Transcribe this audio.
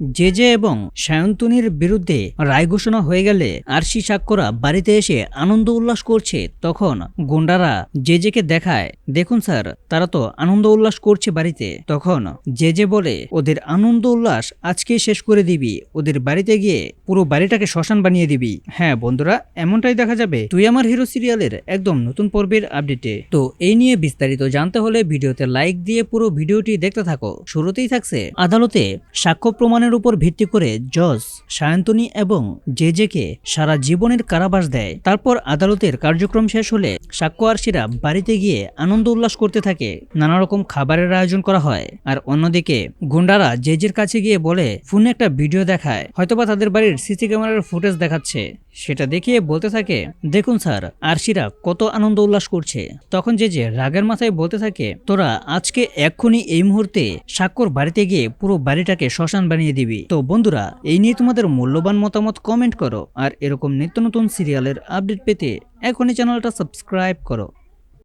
J J এবং সায়ন্তনীর বিরুদ্ধে রায় ঘোষণা হয়ে গেলে আরশি সাক্ষরা বাড়িতে এসে আনন্দ উল্লাস করছে। তখন গুন্ডারা জে জেকে দেখায়, দেখুন স্যার, তারা তো আনন্দ উল্লাস করছে বাড়িতে। তখন জে জে বলে, ওদের আনন্দ উল্লাস আজকে শেষ করে দিবি। ওদের বাড়িতে গিয়ে পুরো বাড়িটাকে শ্মশান বানিয়ে দিবি। হ্যাঁ বন্ধুরা, এমনটাই দেখা যাবে। তুই আমার হিরো সিরিয়ালের একদম নতুন পর্বের আপডেটে। তো এই নিয়ে বিস্তারিত জানতে হলে ভিডিওতে লাইক দিয়ে পুরো ভিডিওটি দেখতে থাকো। শুরুতেই থাকছে আদালতে সাক্ষ্য প্রমাণের উপর ভিত্তি করে জজ, সায়ন্তনী এবং জে জেকে সারা জীবনের কারাবাস দেয়। তারপর আদালতের কার্যক্রম শেষ হলে সাক্ষ্য আরশিরা বাড়িতে গিয়ে আনন্দ উল্লাস করতে থাকে। নানা রকম খাবারের আয়োজন করা হয়। আর অন্যদিকে গুন্ডারা জেজের কাছে গিয়ে বলে, ফোনে একটা ভিডিও দেখায়। হয়তোবা তাদের বাড়ির সিসি ক্যামেরার ফুটেজ দেখাচ্ছে। সেটা দেখিয়ে বলতে থাকে, দেখুন স্যার আরশিরা কত আনন্দ উল্লাস করছে। তখন যে যে রাগের মাথায় বলতে থাকে, তোরা আজকে এক্ষুনি এই মুহূর্তে সাক্ষর বাড়িতে গিয়ে পুরো বাড়িটাকে শ্মশান বানিয়ে দিবি। তো বন্ধুরা, এই নিয়ে তোমাদের মূল্যবান মতামত কমেন্ট করো। আর এরকম নিত্য নতুন সিরিয়ালের আপডেট পেতে এখনই চ্যানেলটা সাবস্ক্রাইব করো।